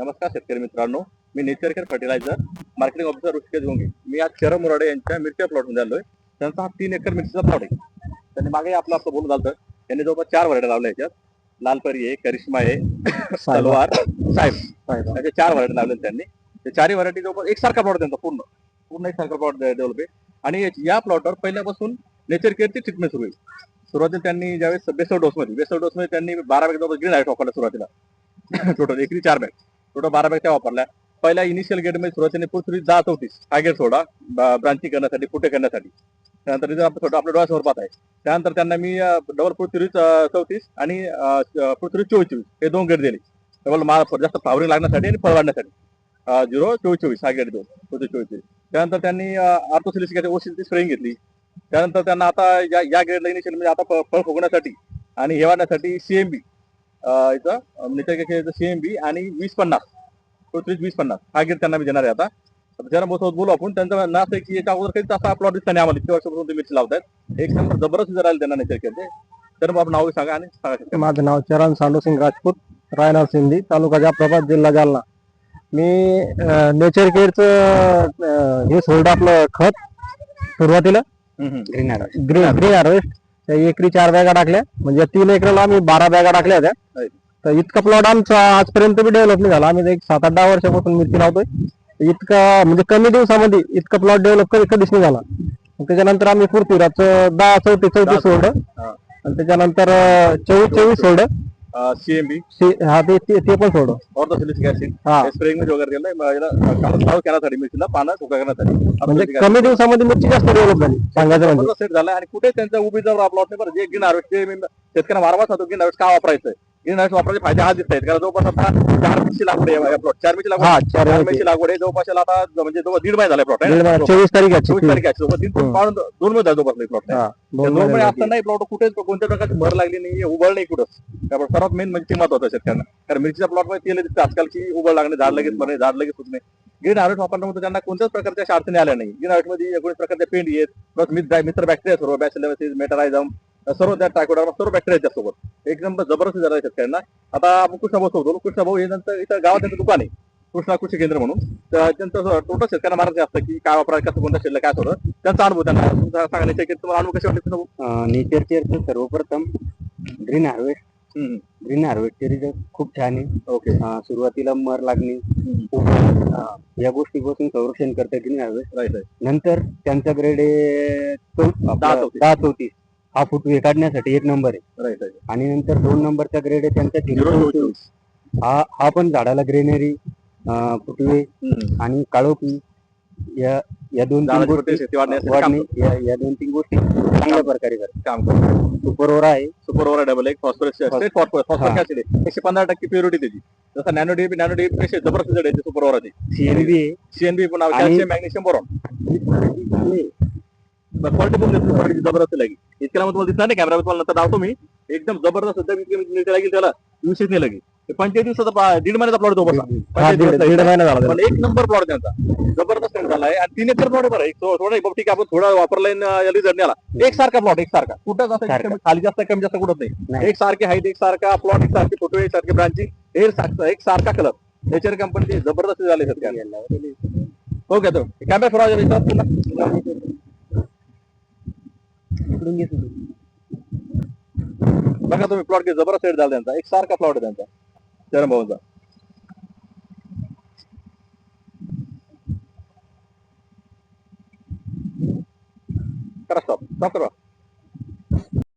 नमस्कार शेतकरी मित्रांनो मी nature care fertiliser marketing officer Rishikesh Gonge मी आज शरद मुराडे यांच्या मिरच्या प्लॉटमध्ये आलोय. त्यांचा हा तीन एकर मिरचीचा प्लॉट आहे. त्यांनी मागे आपलं आपलं बोलून झालं त्यांनी जवळपास चार व्हरायटी लावल्या याच्यात. लालपरी आहे करिश्मा आहे तलवार साहेब. अशा चार व्हरायटी लावल्या त्यांनी. ते चारही व्हरायटी जवळपास एकसारखा प्लॉट त्यांचा पूर्ण. पूर्ण एकसारखा प्लॉट डेव्हलप आहे आणि या प्लॉटवर पहिल्यापासून नेचर केअरची ट्रीटमेंट सुरू आहे. सुरुवातीला त्यांनी ज्यावेळेस बेसर डोस मध्ये बेसर डोस मध्ये त्यांनी बारा बॅग जवळ ग्रीन लाइट वापरल्या सुरुवातीला. टोटल एकरी चार बॅग टोटल बारा बॅग त्या वापरल्या. पहिल्या इनिशियल गेटमध्ये सुरुवातीने पृथ्वी जात चौतीस हा गेट सोडा ब्रांचिंग करण्यासाठी फुटे करण्यासाठी. त्यानंतर थोडं आपल्या डोळ्यासमोर पाहत आहे. त्यानंतर त्यांना मी डबल पृथ्वी चौतीस आणि पृथ्वी चोवीस चोवीस हे दोन गेट दिले. डबल मा जास्त फ्लावरिंग लागण्यासाठी आणि फळ वाढण्यासाठी. झिरो चोवीस चोवीस हा गेट दोन पृथ्वी चोवीस चोवीस त्यानंतर त्यांनी आर्थोसिलिसिकाची ओशीची स्प्रेंग घेतली. त्यानंतर त्यांना आता या या ग्रेडला इनिशियल म्हणजे आता फळ फुगण्यासाठी आणि हे वाढण्यासाठी सीएमबी इथं निसर्ग सीएमबी आणि वीस पन्नास. पृथ्वी वीस पन्नास. हा गेट त्यांना मी देणार आहे आता. जरा मोठं बोलू आपण. त्यांचं असं आहे की याच्या अगोदर कधीच असा प्लॉट दिसता नाही आम्हाला. इतक्या वर्षापासून ते मिरची लावतात एक नंबर जबरदस्त जर आले त्यांना निसर्ग तर मग आपण नाव सांगा आणि सांगा. माझं नाव चरण सांडू राजपूत रायनार सिंधी तालुका जाफराबाद जिल्हा जालना. मी नेचर केअरचं हे सोडलं आपलं खत सुरुवातीला. Green green harvest. एकरी चार बॅगा टाकल्या. म्हणजे तीन एकरला आम्ही बारा बॅगा टाकल्या होत्या. तर इतका प्लॉट आमचा आजपर्यंत बी डेव्हलप नाही झाला. आम्ही एक सात आठ दहा वर्षापासून मिरची लावतोय. इतका म्हणजे कमी दिवसामध्ये इतका प्लॉट डेव्हलप कधी कधीच नाही झाला. त्याच्यानंतर आम्ही पृथ्वीराजचं दहा चौतीस चौतीस सोडलं हा. आणि त्याच्यानंतर चोवीस चोवीस सोडलं सीएमबी ते- हा ते ते ते पण सोडलं ऑर्थोसिलिसिक ऍसिड स्प्रेइंगमध्ये वगैरे केलं करण्यासाठी मिरचीला पानं सुका करण्यासाठी म्हणजे. कमी दिवसामध्ये मिरची जास्त डेव्हलप झाली. सांगायचं म्हणजे. सेट झाला आणि कुठे त्यांचा उभी जवळ बरं जे ग्रीन हार्वेस्ट शेतकऱ्यांना वारंवार सांगतो ग्रीन हार्वेस्ट का वापरायचं ग्रीन हार्वेस्ट वापरायचे फायदे हा दिसत आहेत कारण जवळपास आता चार मिरची लागवड आहे प्लॉट चार मिरची लागवड हा चार. मिरची लागवड आहे जवळपास याला आता म्हणजे जवळ दीड महिना झाला प्लॉट दीड महिना, चोवीस तारीख आहे चोवीस तारीख आहे जवळ तीन हम्म. दोन महिने झाले जवळपास प्लॉट हा, दोन दोन महिने महिने बाकी. असताना प्लॉट कुठेच कोणत्या प्रकारची भर लागली नाही उबळ नाही कुठं. त्यामुळे सर्वात मेन म्हणजे ते महत्वाचं आहे शेतकऱ्यांना कारण मिरचीच्या प्लॉटमध्ये तेल दिसतं आजकाल की उबळ लागणे झाड लगेच मरणे झाड लगेच सुटणे ग्रीन हार्वेस्ट वापरल्यामुळे त्यांना कोणत्याच प्रकारच्या अशा अडचणी आल्या नाही ग्रीन हार्वेस्टमध्ये एकोणीस प्रकारचे पेंड येत प्लस मित्र मित्र बॅक्टेरिया सर्व बॅसिलस मेटारायझम सर्व त्या टायकोडा सर्व बॅक्टेरिया त्यासोबत. एक नंबर जबरदस्त झाला आहे शेतकऱ्यांना. आता आपण कृष्णा भाऊ होतो कृष्णा भाऊ हे नंतर इथं गावात त्यांचं दुकान आहे. कृष्णा कृषी केंद्र म्हणून. तर त्यांचं टोटल शेतकऱ्यांना मार्ग असतं की काय वापरायचं कसं कोणतं शिल्लक काय थोडं त्यांचा अनुभव त्यांना. तुमचा सांगण्याचा की तुम्हाला अनुभव कसे वाटले? नेचर केअरचं सर्वप्रथम green harvest green harvest result खूप छान आहे. ओके. सुरुवातीला मर लागणे. या गोष्टीपासून संरक्षण करते ग्रीन हार्वेस्ट नंतर त्यांचा ग्रेड दहा चौतीस. दहा चौतीस हा फुटवे काढण्यासाठी एक नंबर आहे. राईट राईट आणि नंतर दोन नंबरचा ग्रेड आहे त्यांचा झिरो झिरो चोवीस. हा हा पण झाडाला ग्रेनरी फुटवे हम्म. आणि काळोखी या या दोन तीन झाडाची गोष्टी शेती वाढण्यासाठी काम वाढणे या या दोन तीन गोष्टी चांगल्या प्रकारे करतात. काम करतो सुपरओरा आहे. सुपर ओव्हर डबल एक फॉस्फरस स्टेट फॉस्फरस हा. ऍसिड एकशे पंधरा टक्के प्युरिटी त्याची. जसं नॅनो डीबी नॅनो डीबी पेक्षा जबरदस्त जड आहे सुपर ओव्हरची सीएनबी आहे. सीएनबी पण आणि- कॅल्शियम मॅग्नेशियम बोरॉन क्वालिटी पण जबरदस्त लागेल. इतक्याला मग तुम्हाला दिसणार नाही कॅमेरा तुम्हाला नंतर दावतो मी. एकदम जबरदस्त मिनिटं लागेल त्याला विशेष नाही लागेल पंचवीस दिवसाचा दीड महिन्याचा प्लॉट तो बसा झाला एक नंबर प्लॉट त्यांचा. जबरदस्त झाला. आहे आणि तीन एकर प्लॉट बरं एक थोडं ठीक आपण थोडा वापरलाय आला एक सारखा प्लॉट एक सारखा. असं सारखा. कमी- खाली जास्त कमी जास्त कुठंच नाही. एक सारखे हाईट एक सारखा प्लॉट एक सारखे फोटो एक सारखे ब्रांचिंग एक सारखा एक सारखा कलर नेचर कंपनीचे जबरदस्त झाले सध्या ओके तो. कॅमेरा फिरवा इकडून घे सुरू. बघा तुम्ही प्लॉट घे जबरदस्त सेट झाला त्यांचा. एक सारखा प्लॉट आहे त्यांचा. चरण भाऊचा. करा स्टॉप स्टॉप करा.